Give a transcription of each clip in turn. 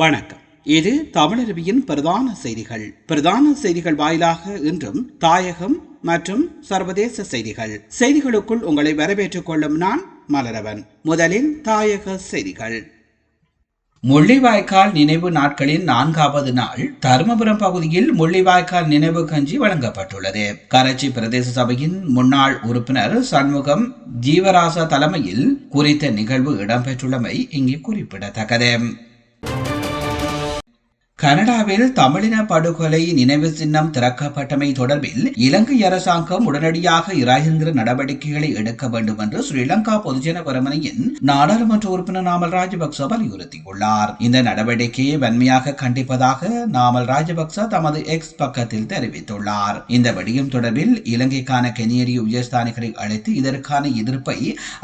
வணக்கம். இது தமிழருவியின் பிரதான செய்திகள். பிரதான செய்திகள் வாயிலாக இன்றும் தாயகம் மற்றும் சர்வதேச செய்திகள். செய்திகளுக்குள் உங்களை வரவேற்றுக் கொள்ளும் நான் மலரவன். முதலில் தாயக செய்திகள். முள்ளிவாய்க்கால் நினைவு நாட்களின் நான்காவது நாள் தருமபுரம் பகுதியில் முள்ளிவாய்க்கால் நினைவு கஞ்சி வழங்கப்பட்டுள்ளது. கராச்சி பிரதேச சபையின் முன்னாள் உறுப்பினர் சண்முகம் ஜீவராசா தலைமையில் குறித்த நிகழ்வு இடம்பெற்றுள்ளமை இங்கே குறிப்பிடத்தக்கது. கனடாவில் தமிழின படுகொலை நினைவு சின்னம் திறக்கப்பட்டமை தொடர்பில் இலங்கை அரசாங்கம் உடனடியாக இராஜேந்திர நடவடிக்கைகளை எடுக்க வேண்டும் என்று ஸ்ரீலங்கா பொதுஜன பெருமனையின் நாடாளுமன்ற உறுப்பினர் நாமல் ராஜபக்ச வலியுறுத்தியுள்ளார். இந்த நடவடிக்கையை வன்மையாக கண்டிப்பதாக நாமல் ராஜபக்ச தமது எக்ஸ் பக்கத்தில் தெரிவித்துள்ளார். இந்த விடயம் தொடர்பில் இலங்கைக்கான கெனியரிய உயர்ஸ்தானிகளை அழைத்து இதற்கான எதிர்ப்பை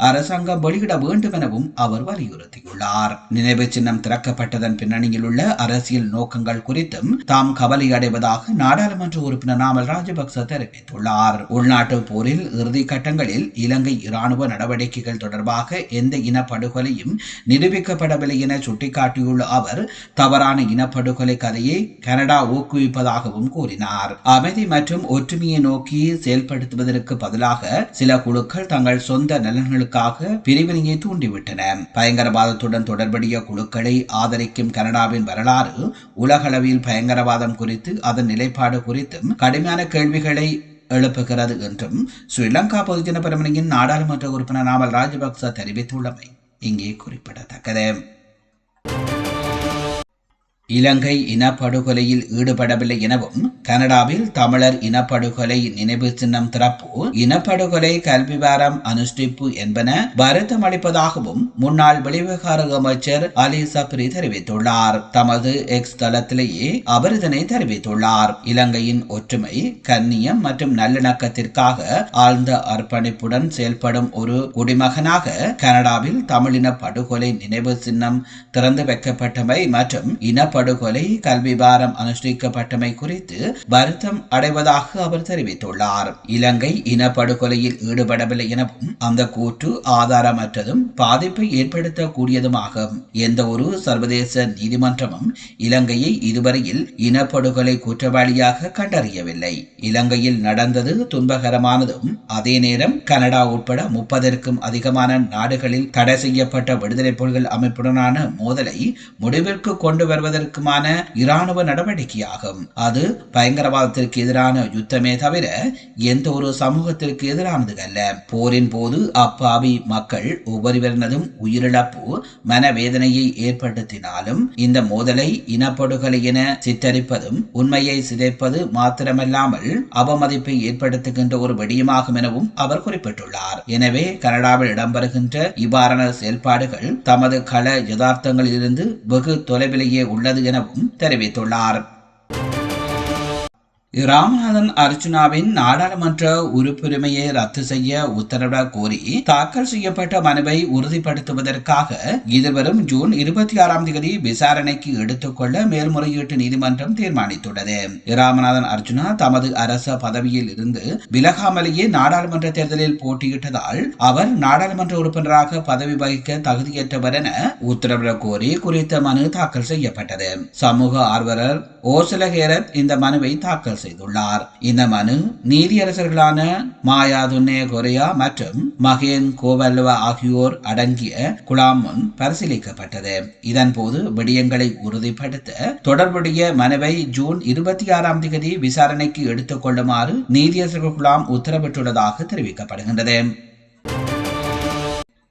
அரசாங்கம் வெளியிட வேண்டும் எனவும் அவர் வலியுறுத்தியுள்ளார். நினைவு சின்னம் திறக்கப்பட்டதன் பின்னணியில் உள்ள அரசியல் நோக்கங்கள் குறித்தும் தாம் கவலை அடைவதாக நாடாளுமன்ற உறுப்பினர் நாமல் ராஜபக்ச தெரிவித்துள்ளார். உள்நாட்டு போரில் இறுதி கட்டங்களில் இலங்கை இராணுவ நடவடிக்கைகள் தொடர்பாக எந்த இனப்படுகொலையும் நிரூபிக்கப்படவில்லை என சுட்டிக்காட்டியுள்ள அவர் தவறான இனப்படுகொலை கதையை கனடா ஊக்குவிப்பதாகவும் கூறினார். அமைதி மற்றும் ஒற்றுமையை நோக்கி செயல்படுத்துவதற்கு பதிலாக சில குழுக்கள் தங்கள் சொந்த நலன்களுக்காக பிரிவினையை தூண்டிவிட்டன. பயங்கரவாதத்துடன் தொடர்புடைய குழுக்களை ஆதரிக்கும் கனடாவின் வரலாறு உலகளவில் பயங்கரவாதம் குறித்து அதன் நிலைப்பாடு குறித்தும் கடுமையான கேள்விகளை எழுப்புகிறது என்றும் ஸ்ரீலங்கா பொதுஜன பெருமனையின் நாடாளுமன்ற உறுப்பினர் நாமல் ராஜபக்ச தெரிவித்துள்ளமை இங்கே குறிப்பிடத்தக்கது. இலங்கை இனப்படுகொலையில் ஈடுபடவில்லை எனவும் கனடாவில் தமிழர் இனப்படுகொலை நினைவு சின்னம் திறப்பு இனப்படுகொலை கல்வி வாரம் அனுஷ்டிப்பு என்பன வருத்தம் அளிப்பதாகவும் முன்னாள் வெளிவிவகார அமைச்சர் அலி சப்ரி தெரிவித்துள்ளார். தமது எக்ஸ் தளத்திலேயே அவர் இதனை தெரிவித்துள்ளார். இலங்கையின் ஒற்றுமை கண்ணியம் மற்றும் நல்லிணக்கத்திற்காக ஆழ்ந்த அர்ப்பணிப்புடன் செயல்படும் ஒரு குடிமகனாக கனடாவில் தமிழின படுகொலை நினைவு சின்னம் திறந்து வைக்கப்பட்டமை மற்றும் இன படுகொலை கல்வி பாரம் அனுஷ்டிக்கப்பட்டமை குறித்து வருத்தம் அடைவதாக அவர் தெரிவித்துள்ளார். இலங்கை இனப்படுகொலையில் ஈடுபடவில்லை எனவும் அந்த கூற்று ஆதாரமற்றதும் பாதிப்பை ஏற்படுத்தக்கூடியதுமாகும் எந்த ஒரு சர்வதேச நீதிமன்றமும் இலங்கையை இதுவரையில் இனப்படுகொலை குற்றவாளியாக கண்டறியவில்லை. இலங்கையில் நடந்தது துன்பகரமானதும் அதே நேரம் கனடா உட்பட முப்பதற்கும் அதிகமான நாடுகளில் தடை செய்யப்பட்ட விடுதலை புலிகள் அமைப்புடனான மோதலை முடிவிற்கு கொண்டு வருவதற்கு செய்வதற்குமான இராணுவ நடவடிக்கையாகும். அது பயங்கரவாதத்திற்கு எதிரான யுத்தமே தவிர எந்த ஒரு சமூகத்திற்கு எதிரானது அல்ல போரின் போது அப்பாவி மக்கள் ஒவ்வொருவரினதும் உயிரிழப்பு மனவேதனையை ஏற்படுத்தினாலும் இந்த மோதலை இனப்படுகொலை என சித்தரிப்பதும் உண்மையை சிதைப்பது மாத்திரமல்லாமல் அவமதிப்பை ஏற்படுத்துகின்ற ஒரு வெடியமாகும் எனவும் அவர் குறிப்பிட்டுள்ளார். எனவே கனடாவில் இடம்பெறுகின்ற இவ்வாறான செயல்பாடுகள் தமது கள யதார்த்தங்களிலிருந்து வெகு தொலைவிலேயே உள்ளது எனவும் தெரிவித்துள்ளார். ராமநாதன் அர்ஜுனாவின் நாடாளுமன்ற உறுப்புரிமையை ரத்து செய்ய உத்தரவிட கோரி தாக்கல் செய்யப்பட்ட மனுவை உறுதிப்படுத்துவதற்காக எதிர்வரும் ஜூன் இருபத்தி ஆறாம் தேதி விசாரணைக்கு எடுத்துக்கொள்ள மேல்முறையீட்டு நீதிமன்றம் தீர்மானித்துள்ளது. ராமநாதன் அர்ஜுனா தமது அரச பதவியில் இருந்து விலகாமலேயே நாடாளுமன்ற தேர்தலில் போட்டியிட்டதால் அவர் நாடாளுமன்ற உறுப்பினராக பதவி வகிக்க தகுதியற்றவர் என உத்தரவிட கோரி குறித்த மனு தாக்கல் செய்யப்பட்டது. சமூக ஆர்வலர் ஓசலஹேரத் இந்த மனுவை தாக்கல் செய்துள்ளார். இந்த மனு நீதியரசர்களான மாயா துன்னே மற்றும் மகேன் கோவல்வா ஆகியோர் அடங்கிய குழாம் முன் பரிசீலிக்கப்பட்டது. இதன்போது விடயங்களை உறுதிப்படுத்த தொடர்புடைய மனுவை ஜூன் இருபத்தி ஆறாம் தேதி விசாரணைக்கு எடுத்துக் கொள்ளுமாறு நீதியரசர்கள் குழாம் உத்தரவிட்டுள்ளதாக தெரிவிக்கப்படுகின்றது.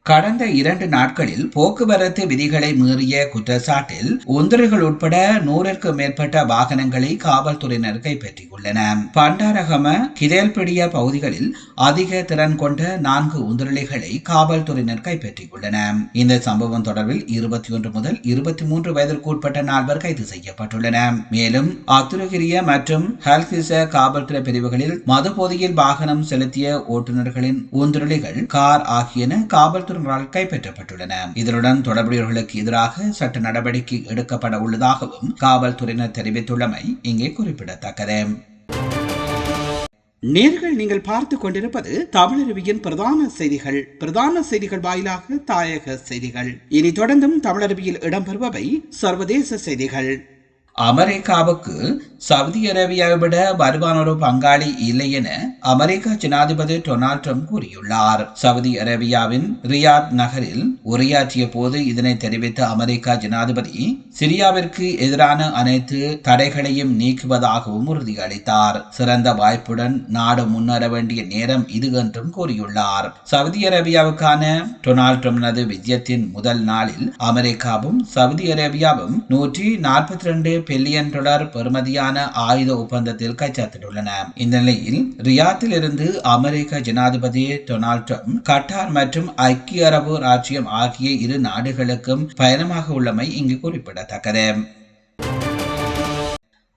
கடந்த இரண்டு நாட்களில் போக்குவரத்து விதிகளை மீறிய குற்றச்சாட்டில் உந்திரிகள் உட்பட நூறிற்கு மேற்பட்ட வாகனங்களை காவல்துறையினர் கைப்பற்றியுள்ளன. பண்டாரகம கிதேல்பிடிய பகுதிகளில் அதிக திறன் கொண்ட நான்கு உந்திரளிகளை காவல்துறையினர் கைப்பற்றியுள்ளன. இந்த சம்பவம் தொடர்பில் இருபத்தி ஒன்று முதல் இருபத்தி மூன்று வயதிற்கு உட்பட்ட நால்வர் கைது செய்யப்பட்டுள்ளன. மேலும் அத்துருகிரிய மற்றும் ஹல்கிச காவல்துறை பிரிவுகளில் மதுபோதையில் வாகனம் செலுத்திய ஓட்டுநர்களின் உந்திரளிகள் கார் ஆகியன காவல்துறை காவல்துறையினரால் கைப்பற்றப்பட்டுள்ளன. இதனுடன் தொடர்புடையவர்களுக்கு எதிராக சட்ட நடவடிக்கை எடுக்கப்பட உள்ளதாகவும் காவல்துறையினர் தெரிவித்துள்ளமை இங்கே குறிப்பிடத்தக்கது. நேர்கள் நீங்கள் பார்த்து கொண்டிருப்பது தமிழருவியின் பிரதான செய்திகள். பிரதான செய்திகள் வாயிலாக தாயக செய்திகள். இனி தொடர்ந்தும் தமிழருவியில் இடம்பெறுபவை சர்வதேச செய்திகள். அமெரிக்காவுக்கு சவுதி அரேபியாவை விட வலுவான ஒரு பங்காளி இல்லை என அமெரிக்க ஜனாதிபதி டொனால்ட் ட்ரம்ப் கூறியுள்ளார். சவுதி அரேபியாவின் ரியாத் நகரில் உரையாற்றிய போது இதனை தெரிவித்த அமெரிக்க ஜனாதிபதி சிரியாவிற்கு எதிரான அனைத்து தடைகளையும் நீக்குவதாகவும் உறுதியளித்தார். சிறந்த வாய்ப்புடன் நாடு முன்னேற வேண்டிய நேரம் இது என்றும் கூறியுள்ளார். சவுதி அரேபியாவுக்கான டொனால்ட் ட்ரம்ப்னது விஜயத்தின் முதல் நாளில் அமெரிக்காவும் சவுதி அரேபியாவும் நூற்றி நாற்பத்தி ரெண்டு பில்லியன் டாலர் பெறுமதியான ஆயுத ஒப்பந்தத்தில் கைச்சாத்திட்டுள்ளன. இந்த நிலையில் ரியாத்தில் இருந்து அமெரிக்க ஜனாதிபதி டொனால்ட் ட்ரம்ப் கட்டார் மற்றும் ஐக்கிய அரபு ராஜ்யம் ஆகிய இரு நாடுகளுக்கும் பயணமாக உள்ளமை இங்கு குறிப்பிடத்தக்கது.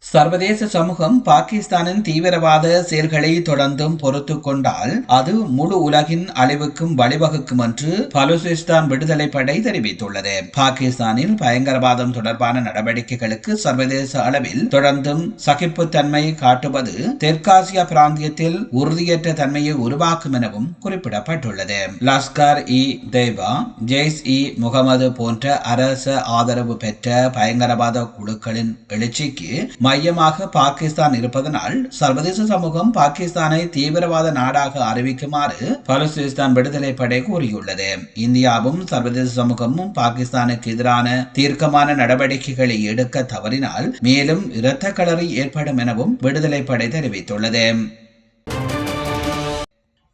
சர்வதேச சமூகம் பாகிஸ்தானின் தீவிரவாத செயல்களை தொடர்ந்தும் பொறுத்து கொண்டால் அது முழு உலகின் அழிவுக்கும் வழிவகுக்கும் என்று பலுசிஸ்தான் விடுதலை படை தெரிவித்துள்ளது. பாகிஸ்தானில் பயங்கரவாதம் தொடர்பான நடவடிக்கைகளுக்கு சர்வதேச அளவில் தொடர்ந்தும் சகிப்புத்தன்மை காட்டுவது தெற்காசிய பிராந்தியத்தில் உறுதியற்ற தன்மையை உருவாக்கும் எனவும் குறிப்பிடப்பட்டுள்ளது. லஸ்கர் இ தேவா ஜெய்ஸ் இ முகமது போன்ற அரச ஆதரவு பெற்ற பயங்கரவாத குழுக்களின் எழுச்சிக்கு மையமாக பாகிஸ்தான் இருப்பதனால் சர்வதேச சமூகம் பாகிஸ்தானை தீவிரவாத நாடாக அறிவிக்குமாறு பலுசிஸ்தான் விடுதலை படை கூறியுள்ளது. இந்தியாவும் சர்வதேச சமூகமும் பாகிஸ்தானுக்கு எதிரான தீர்க்கமான நடவடிக்கைகளை எடுக்க தவறினால் மேலும் இரத்த களறி ஏற்படும் எனவும் விடுதலை படை தெரிவித்துள்ளது.